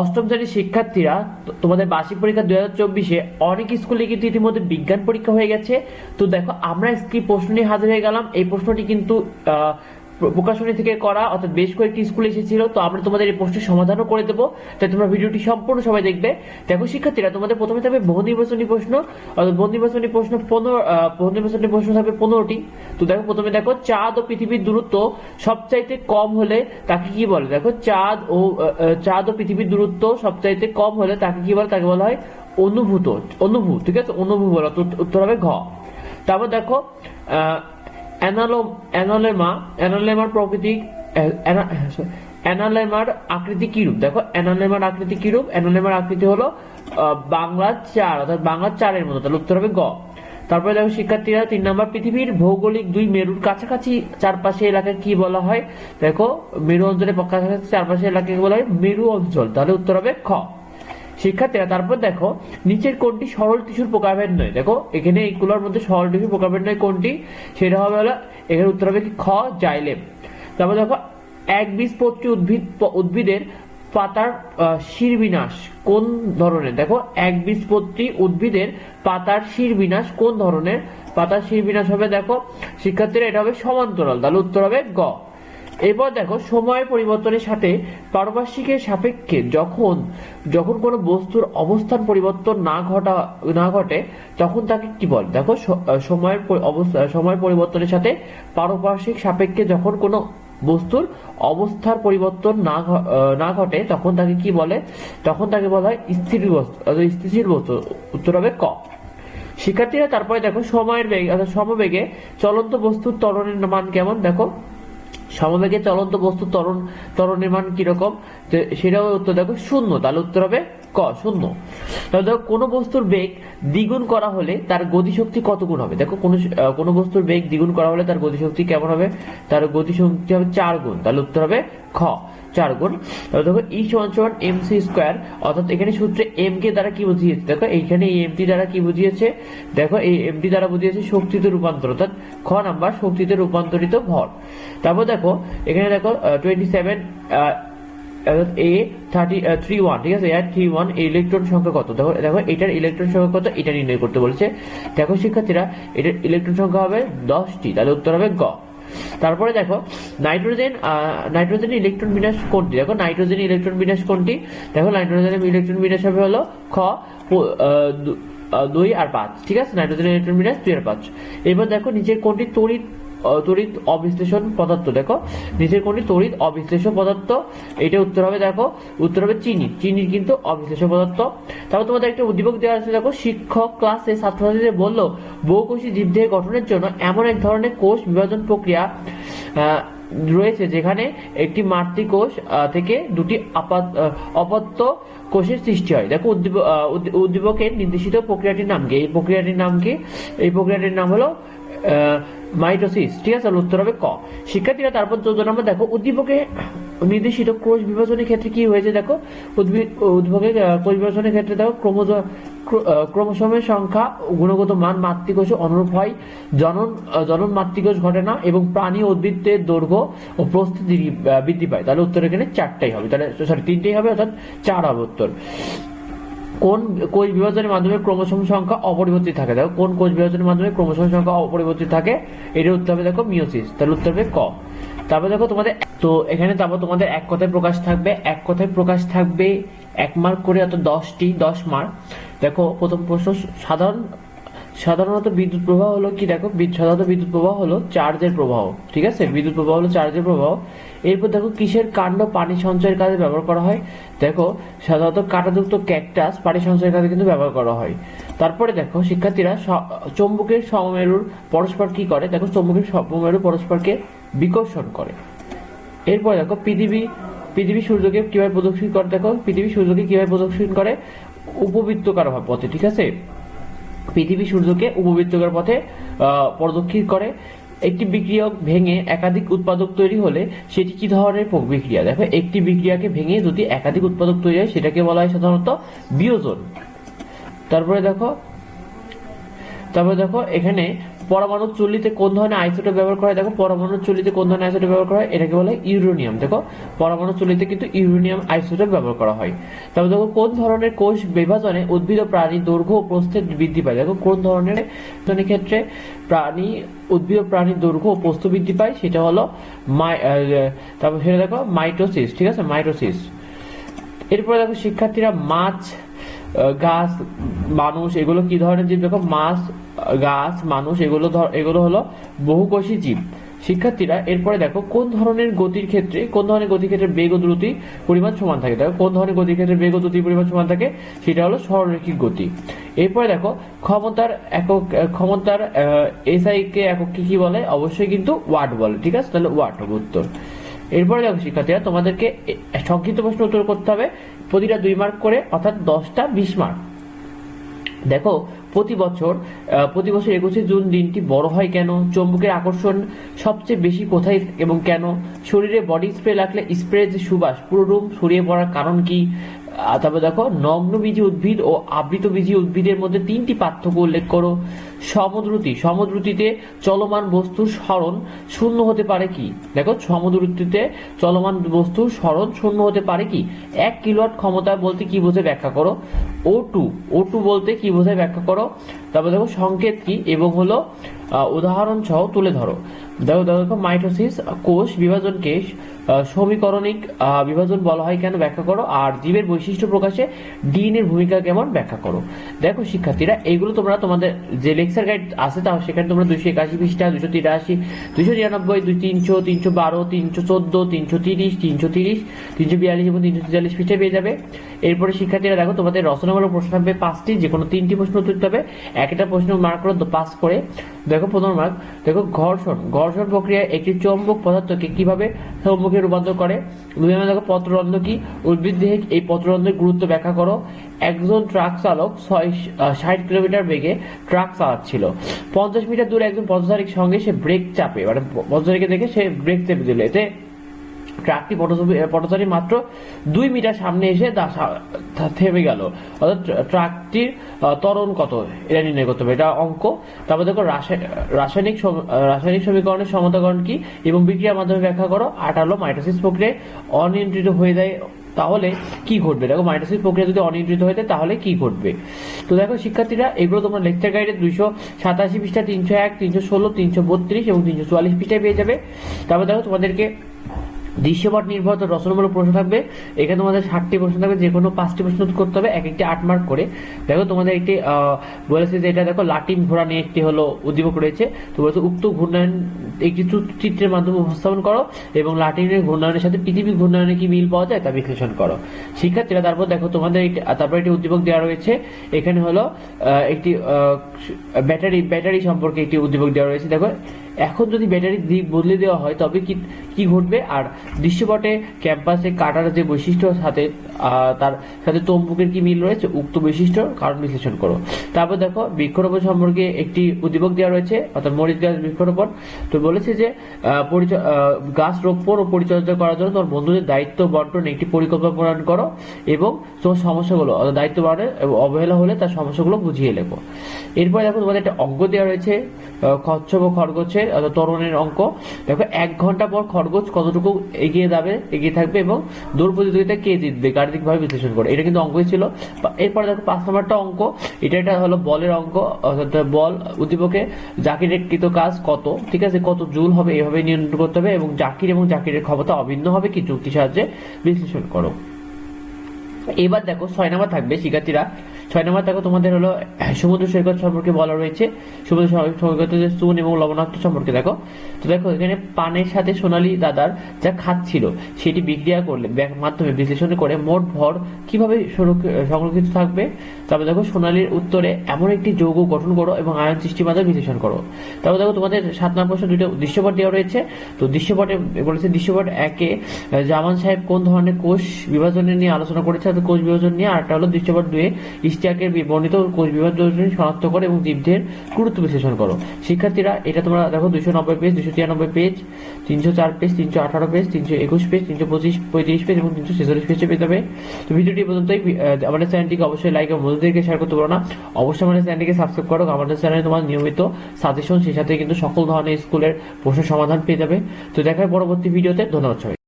অষ্টম শ্রেণির শিক্ষার্থীরা তোমাদের বার্ষিক পরীক্ষা দু হাজার চব্বিশে অনেক স্কুলে কিন্তু ইতিমধ্যে বিজ্ঞান পরীক্ষা হয়ে গেছে। তো দেখো, আমরা কি প্রশ্ন নিয়ে হাজির হয়ে গেলাম। এই প্রশ্নটি কিন্তু প্রকাশনী থেকে করা অর্থাৎ বেশ কয়েকটি স্কুলে এসেছিল তো আমরা তোমাদের এই প্রশ্নের সমাধানও করে দেবো। তাই তোমরা ভিডিওটি সম্পূর্ণ সবাই দেখবে। দেখো শিক্ষার্থীরা তোমাদের প্রথমে থাকবে বহু নির্বাচনী প্রশ্ন অর্থাৎ বহু নির্বাচনী প্রশ্ন পনেরো বহু নির্বাচনী প্রশ্ন থাকবে পনেরোটি। তো দেখো প্রথমে দেখো চাঁদ ও পৃথিবীর দূরত্ব সবচাইতে কম হলে তাকে কি বলে? দেখো চাঁদ ও চাঁদ ও পৃথিবীর দূরত্ব সবচাইতে কম হলে তাকে কি বলে? তাকে বলা হয় অনুভূত অনুভূত ঠিক আছে? অনুভূত বলা উত্তর হবে ঘ। তারপর দেখো আহ, অ্যানালেমা অ্যানালেমার প্রকৃতি sorry, অ্যানালেমার আকৃতি কিরূপ? দেখো অ্যানালেমার আকৃতি কিরূপ? অ্যানালেমার আকৃতি হলো বাংলার চার অর্থাৎ বাংলার চারের মতো তাহলে উত্তর হবে গ। তারপরে দেখো শিক্ষার্থীরা তিন নম্বর পৃথিবীর ভৌগোলিক দুই মেরুর কাছাকাছি চারপাশে এলাকাকে কি বলা হয়? দেখো মেরু অঞ্চলের কাছাকাছি চারপাশে এলাকাকে বলা হয় মেরু অঞ্চল তাহলে উত্তর হবে খ। শিক্ষার্থীরা, তারপর দেখো, নিচের কোনটি সরল টিস্যুর প্রকারভেদ নয়। দেখো, এখানে এইগুলোর মধ্যে সরল টিস্যুর প্রকারভেদ নয় কোনটি সেটা হবে হলো, এখানে উত্তর হবে কি, খ, জাইলেম। তারপর দেখো, এক বীজপত্রী উদ্ভিদ, উদ্ভিদের পাতার শিরবিনাশ কোন ধরনের? দেখো, এক বীজপত্রী উদ্ভিদের পাতার শিরবিনাশ কোন ধরনের? পাতার শিরবিনাশ হবে, দেখো, শিক্ষার্থীরা, এটা হবে সমান্তরাল। তাহলে উত্তর হবে গ। এরপর দেখো সময়ের পরিবর্তনের সাথে পারপার্শ্বিকের সাপেক্ষে যখন যখন কোনো বস্তুর অবস্থান পরিবর্তন না ঘটা, না ঘটে, তখন তাকে কি বলে? দেখো সময়ের অবস্থা সময়ের পরিবর্তনের সাথে পারপার্শ্বিক সাপেক্ষে যখন কোনো বস্তুর অবস্থার পরিবর্তন না না ঘটে, তখন তাকে কি বলে? তখন তাকে বলা হয় স্থির বস্তু স্থিতিশীল বস্তু। উত্তর হবে ক। শিক্ষার্থীরা, তারপরে দেখো, সময়ের বেগ সমবেগে চলন্ত বস্তুর ত্বরণের মান কেমন? দেখো সমবেগে চলন্ত বস্তু তরণ ত্বরণের মান কীরকম সেটাও উত্তর দেখো, শূন্য। তাহলে উত্তর হবে ক, শূন্য। তাহলে দেখো, কোনো বস্তুর বেগ দ্বিগুণ করা হলে তার গতিশক্তি কত গুণ হবে? দেখো, কোনো কোনো বস্তুর বেগ দ্বিগুণ করা হলে তার গতিশক্তি কেমন হবে? তার গতিশক্তি হবে চার গুণ। তাহলে উত্তর হবে খ। চার গুণ। দেখো ই সমান সমান এম সি স্কোয়ার অর্থাৎ এখানে সূত্রে এম কে দ্বারা কি বুঝিয়েছে? দেখো এইখানে এই এমটি দ্বারা কি বুঝিয়েছে? দেখো এই এমটি দ্বারা বুঝিয়েছে শক্তিতে রূপান্তর, অর্থাৎ খ নাম্বার শক্তিতে রূপান্তরিত ভর। তারপর দেখো এখানে দেখো twenty seven A thirty three one ঠিক আছে? এর থ্রি ওয়ান ইলেকট্রন সংখ্যা কত? দেখো দেখো এটার ইলেকট্রন সংখ্যা কত? এটা নির্ণয় করতে বলেছে। দেখো শিক্ষার্থীরা, এটার ইলেকট্রন সংখ্যা হবে দশটি, তাহলে উত্তর হবে গ। তারপরে দেখো, নাইট্রোজেন নাইট্রোজেন ইলেকট্রন বিন্যাস কোনটি? দেখো, নাইট্রোজেন ইলেকট্রন বিন্যাস কোনটি? দেখো নাইট্রোজেনের ইলেকট্রন বিন্যাস হবে হলো খ দুই আর পাঁচ, ঠিক আছে? নাইট্রোজেন ইলেকট্রন বিন্যাস দুই আর পাঁচ। এবার দেখো, নিচের কোনটি তড়িৎ তড়িৎ অবিশ্লেষণ পদার্থ, দেখো। নিচের কোনটি তড়িৎ অবিশ্লেষণ পদার্থ এটা উত্তর হবে, দেখো। উত্তর হবে চিনি। চিনি কিন্তু অবিশ্লেষণ পদার্থ। তারপর তোমাদের একটা উদ্দীপক দেওয়া আছে, দেখো, শিক্ষক ক্লাসে ছাত্রছাত্রীদের বলল, বহুকোষী জীবদেহ গঠনের জন্য এমন এক ধরনের কোষ বিভাজন প্রক্রিয়া রয়েছে যেখানে একটি মাতৃকোষ থেকে দুটি অপত্য কোষের সৃষ্টি হয়। দেখো, উদ্দীপ- উদ্দীপকের নির্দেশিত প্রক্রিয়াটির নাম কি? এই প্রক্রিয়াটির নাম কি? এই প্রক্রিয়াটির নাম হলো মাইটোসিস, ঠিক আছে? উত্তর হবে ক। শিক্ষার্থীরা তারপর চোদ্দ নম্বর, দেখো, উদ্দীপকে নির্দেশিত কোষ বিভাজনের ক্ষেত্রে কি হয়েছে, দেখো? উদ্ভিদ উদ্দীপকে কোষ বিভাজনের ক্ষেত্রে, দেখো, ক্রোমোজ ক্রোমোসোমের সংখ্যা, গুণগত মান, মাতৃকোষে অনুরূপ হয়, জনন জনন মাতৃকোষ ঘটে না, এবং প্রাণী উদ্ভিদের দৈর্ঘ্য ও প্রস্তুতি বৃদ্ধি পায়। তাহলে উত্তর এখানে চারটাই হবে। তাহলে সরি তিনটেই হবে, অর্থাৎ চার হবে উত্তর। কোন কোষ বিভাজনের মাধ্যমে ক্রোমোসোম সংখ্যা অপরিবর্তিত থাকে? দেখো, কোন কোষ বিভাজনের মাধ্যমে ক্রোমোসোম সংখ্যা অপরিবর্তিত থাকে? এটার উত্তর হবে দেখো মিওসিস তাহলে উত্তর হবে ক। তারপর দেখো তোমাদের তো এখানে তারপর তোমাদের এক কথায় প্রকাশ থাকবে। এক কথায় প্রকাশ থাকবে এক মার্ক করে অত দশটি, দশ মার্ক দেখো প্রথম প্রশ্ন, সাধারণ সাধারণত বিদ্যুৎ প্রবাহ হলো কি দেখো সাধারণত বিদ্যুৎ প্রবাহ হলো চার্জের প্রবাহ, ঠিক আছে? বিদ্যুৎ প্রবাহ হলো চার্জের প্রবাহ। এরপর দেখো কিসের কাণ্ড? পানি সঞ্চয়ের কাজে ব্যবহার করা হয়। দেখো, সাধারণত কাঁটাযুক্ত ক্যাকটাস পানি সঞ্চয়ের কাজে কিন্তু ব্যবহার করা হয়। তারপরে দেখো, শিক্ষার্থীরা চৌম্বকের সমমেরুর পরস্পর কি করে? দেখো, চৌম্বকের সমমেরু পরস্পরকে বিকর্ষণ করে। এরপর দেখো, পৃথিবী পৃথিবী সূর্যকে কীভাবে প্রদক্ষিণ করে? দেখো, পৃথিবী সূর্যকে কীভাবে প্রদক্ষিণ করে? উপবৃত্তকার পথে, ঠিক আছে? পৃথিবী সূর্যকে উপবৃত্তকার পথে প্রদক্ষিণ করে। একটি বিক্রিয়ক ভেঙে একাধিক উৎপাদক তৈরি হলে সেটি কি ধরনের বিক্রিয়া? দেখো, একটি বিক্রিয়াকে ভেঙে যদি একাধিক উৎপাদক তৈরি হয়, সেটাকে বলা হয় সাধারণত বিয়োজন। তারপরে দেখো তারপরে দেখো, এখানে পরমাণু চুল্লিতে কোন ধরনের আইসোটোপ ব্যবহার করা হয়? দেখো পরমাণু চুল্লিতে কোন ধরনের আইসোটোপ ব্যবহার করা হয়? এটাকে বলে ইউরেনিয়াম। দেখো পরমাণু চুল্লিতে কিন্তু ইউরেনিয়াম আইসোটোপ ব্যবহার করা হয়। তারপর দেখো, কোন ধরনের কোষ বিভাজনে উদ্ভিদ ও প্রাণী দৈর্ঘ্য ও প্রস্থের বৃদ্ধি পায়? দেখো, কোন ধরনের ক্ষেত্রে প্রাণী, উদ্ভিদ ও প্রাণীর দৈর্ঘ্য ও প্রস্থ বৃদ্ধি পায়? সেটা হলো তারপর সেটা দেখো, মাইটোসিস, ঠিক আছে? মাইটোসিস। এরপরে দেখো, শিক্ষার্থীরা মাছ গাছ, মানুষ, এগুলো কি ধরনের জীব? দেখো, মাছ গাছ, মানুষ, এগুলো এগুলো হলো বহুকোষী জীব। শিক্ষার্থীরা, এরপরে দেখো, কোন ধরনের গতির ক্ষেত্রে, কোন ধরনের গতির ক্ষেত্রে বেগ ও দ্রুতি পরিমাণ সমান থাকে? দেখো, কোন ধরনের গতির ক্ষেত্রে বেগ ও দ্রুতি পরিমাণ সমান থাকে? সেটা হলো সরলরৈখিক গতি। এরপরে দেখো, ক্ষমতার একক ক্ষমতার এসআই কে একক কি কি বলে? অবশ্যই কিন্তু ওয়াট বলে, ঠিক আছে? তাহলে ওয়াট হবে উত্তর। এরপরে দেখো, শিক্ষার্থীরা, তোমাদেরকে সংক্ষিপ্ত প্রশ্ন উত্তর করতে হবে। প্রতিটা দুই মার্ক করে, অর্থাৎ দশটা বিশ মার্ক দেখো প্রতি বছর প্রতি বছর একুশে জুন দিনটি বড় হয় কেন? চম্বুকের আকর্ষণ সবচেয়ে বেশি কোথায় এবং কেন? শরীরে বডি স্প্রে লাগলে স্প্রে যে সুবাস, পুরো রুম ছড়িয়ে পড়ার কারণ কি? তারপর দেখো, নগ্নবীজী উদ্ভিদ ও আবৃতবীজী উদ্ভিদের মধ্যে তিনটি পার্থক্য উল্লেখ করো। সমদ্রুতি, সমদ্রুতিতে চলমান বস্তুর স্মরণ শূন্য হতে পারে কি? দেখো, সমদ্রুতিতে চলমান বস্তুর স্মরণ শূন্য হতে পারে কি? এক কিলোয়াট ক্ষমতা বলতে কি বোঝে ব্যাখ্যা করো? ও টু ও টু বলতে কি বোঝায় ব্যাখ্যা করো? তারপর দেখো, সংকেত কি? এবং হলো উদাহরণ সহ তুলে ধরো। দেখো দেখো মাইটোসিস, কোষ বিভাজনকে সমীকরণিক বিভাজন বলা হয় কেন ব্যাখ্যা করো? আর জীবের বৈশিষ্ট্য প্রকাশে ডিএন এর ভূমিকা কেমন ব্যাখ্যা করো। দেখো, শিক্ষার্থীরা এইগুলো তোমরা তোমাদের যে লেকচার গাইড আছে তাও সেখানে তোমরা দুইশো একাশি পৃষ্ঠা দুশো তিরাশি দুশো নিরানব্বই, দুই তিনশো তিনশো বারো, তিনশো চোদ্দ, তিনশো তিরিশ তিনশো তিরিশ, তিনশো বিয়াল্লিশ এবং তিনশো তেতাল্লিশ পৃষ্ঠায় পেয়ে যাবে। এরপরে শিক্ষার্থীরা দেখো, তোমাদের রচনামূলক প্রশ্ন থাকবে পাঁচটি যে কোনো তিনটি প্রশ্ন উত্তর দিতে হবে। একটা প্রশ্ন মার্ক করে পাস করে দেখো প্রথম মার্ক দেখো ঘর্ষণ। ঘর্ষণ প্রক্রিয়ায় একটি চৌম্বক পদার্থকে কীভাবে চৌম্বকে রূপান্তর করে? দুই নম্বর দেখো পত্ররন্ধ্র কি? উদ্ভিদ দেহে এই পত্ররন্ধ্রের গুরুত্ব ব্যাখ্যা করো। একজন ট্রাক চালক ছয় ষাট কিলোমিটার বেগে ট্রাক চালাচ্ছিল। পঞ্চাশ মিটার দূরে একজন পথচারীর সঙ্গে সে ব্রেক চাপে মানে পথচারীকে দেখে সে ব্রেক চেপে দিল। এতে ট্রাকটি পটচারী মাত্র দুই মিটার সামনে এসে থেমে গেল। অর্থাৎ ট্রাকটির ত্বরণ কত? এটা নির্ণয় করতে হবে। এটা অঙ্ক। তারপর দেখো রাসায়- রাসায়নিক রাসায়নিক সমীকরণের সমতাকরণ কি? এবং বিক্রিয়ার মাধ্যমে ব্যাখ্যা করো। আট হলো মাইটোসিস প্রক্রিয়ায় অনিয়ন্ত্রিত হয়ে যায়। তাহলে কি ঘটবে? দেখো মাইটোসিস প্রক্রিয়া যদি অনিয়ন্ত্রিত হয়ে যায়, তাহলে কি ঘটবে? তো দেখো শিক্ষার্থীরা, এগুলো তোমরা লেকচার গাইডে দুইশো সাতাশি পৃষ্ঠা, তিনশো এক, তিনশো ষোলো, তিনশো বত্রিশ এবং তিনশো চুয়াল্লিশ পৃষ্ঠায় পেয়ে যাবে। তারপর দেখো তোমাদেরকে দৃশ্যপট নির্ভর রচনামূলক প্রশ্ন থাকবে। এখানে তোমাদের ষাটটি প্রশ্ন থাকবে যে কোনো পাঁচটি প্রশ্ন করতে হবে এক একটি আট মার্ক করে। দেখো তোমাদের একটি বলেছে যে এটা দেখো লাটিম ঘোড়া নিয়ে একটি হলো উদ্দীপক রয়েছে। তো বলেছে, উক্ত ঘূর্ণায়ন একটি চিত্রের মাধ্যমে উপস্থাপন করো এবং লাটিনের ঘূর্ণায়নের সাথে পৃথিবীর ঘূর্ণায়নে কি মিল পাওয়া যায় তা বিশ্লেষণ করো। শিক্ষার্থীরা, তারপর দেখো তোমাদের তারপর একটি উদ্দীপক দেওয়া রয়েছে। এখানে হলো একটি ব্যাটারি ব্যাটারি সম্পর্কে একটি উদ্দীপক দেওয়া রয়েছে। দেখো এখন যদি ব্যাটারির দিক বদলে দেওয়া হয়, তবে কি কি ঘটবে? আর দৃশ্যপটে ক্যাম্পাসে কাটার যে বৈশিষ্ট্য সাথে তার সাথে তম্বুকের কি মিল রয়েছে? উক্ত বৈশিষ্ট্য কারণ বিশ্লেষণ করো। তারপর দেখো, বৃক্ষরোপণ সম্পর্কে একটি উদ্দীপক দেওয়া রয়েছে, অর্থাৎ মরিচ গাছ বৃক্ষরোপণ। তো বলেছে যে গাছ রোপণ ও পরিচর্যা করার জন্য তোমার বন্ধুদের দায়িত্ব বন্টন একটি পরিকল্পনা প্রণয়ন করো এবং তোমার সমস্যাগুলো দায়িত্ব বাড়ে অবহেলা হলে তার সমস্যাগুলো বুঝিয়ে লেখো। এরপরে দেখো তোমাদের একটা অঙ্ক দেওয়া রয়েছে কচ্ছপ ও খরগোশের অর্থাৎ তরুণের অঙ্ক। দেখো, এক ঘণ্টা পর খরগোশ কতটুকু এগিয়ে যাবে, এগিয়ে থাকবে এবং দৌড় প্রতিযোগিতা কে জিতবে, গাণিতিকভাবে বিশ্লেষণ করে। এটা কিন্তু অঙ্কই ছিল। এরপরে দেখো, পাঁচ নম্বরটা অঙ্ক। এটা একটা হলো বলের অঙ্ক, অর্থাৎ বল উদ্দীপকে জাকিরের কৃত কাজ কত, ঠিক আছে? কত জুল হবে, এভাবে নিয়ন্ত্রণ করতে হবে এবং জাকির এবং জাকিরের ক্ষমতা অভিন্ন হবে কি যুক্তি সাহায্যে বিশ্লেষণ করো। এবার দেখো, ছয় নাম্বার থাকবে, শিক্ষার্থীরা। ছয় নাম্বার দেখো, তোমাদের হলো সমুদ্র সৈকত সম্পর্কে বলা রয়েছে। সমুদ্র সৈ- সৈকতের চুন এবং লবণাক্ত সম্পর্কে, দেখো। তো দেখো, এখানে পানের সাথে সোনালী দাদার যা খাচ্ছিল সেটি বিক্রিয়া করলে মাধ্যমে বিশ্লেষণ করে মোট ভর কীভাবে সংরক্ষিত থাকবে? তারপর দেখো, সোনালীর উত্তরে এমন একটি যৌগ গঠন করো এবং আয়ন সৃষ্টির মাধ্যমে বিশ্লেষণ করো। তারপর দেখো, তোমাদের সাত নম্বর প্রশ্ন দুটো দৃশ্যপট দেওয়া রয়েছে। তো দৃশ্যপটে বলেছে, দৃশ্যপট একে জামান সাহেব কোন ধরনের কোষ বিভাজনের নিয়ে আলোচনা করেছে কোষ বিভাজন নিয়ে, আর একটা হলো দৃশ্যপট দুয়ে স্টিয়াকের বর্ণিত কোষ বিভাগ শনাক্ত করো এবং জীবদের গুরুত্ব বিশ্লেষণ করো। শিক্ষার্থীরা, এটা তোমরা দেখো দুশো নব্বই পেজ দুশো তিরানব্বই পেজ তিনশো চার পেজ তিনশো আঠারো পেজ তিনশো একুশ পেজ তিনশো পঁচিশ, পঁয়ত্রিশ পেজ এবং তিনশো ছেচল্লিশ পেজে পেতে যাবে। তো ভিডিওটি পর্যন্তই। আমাদের চ্যানেলটিকে অবশ্যই লাইক এবং বন্ধুদেরকে শেয়ার করতে পারো না। অবশ্যই আমাদের চ্যানেলটিকে সাবস্ক্রাইব করো। আমাদের চ্যানেলে তোমার নিয়মিত সাজেশন সেই সাথে কিন্তু সকল ধরনের স্কুলের প্রশ্নের সমাধান পেয়ে যাবে। তো দেখা পরবর্তী ভিডিওতে ধন্যবাদ সবাই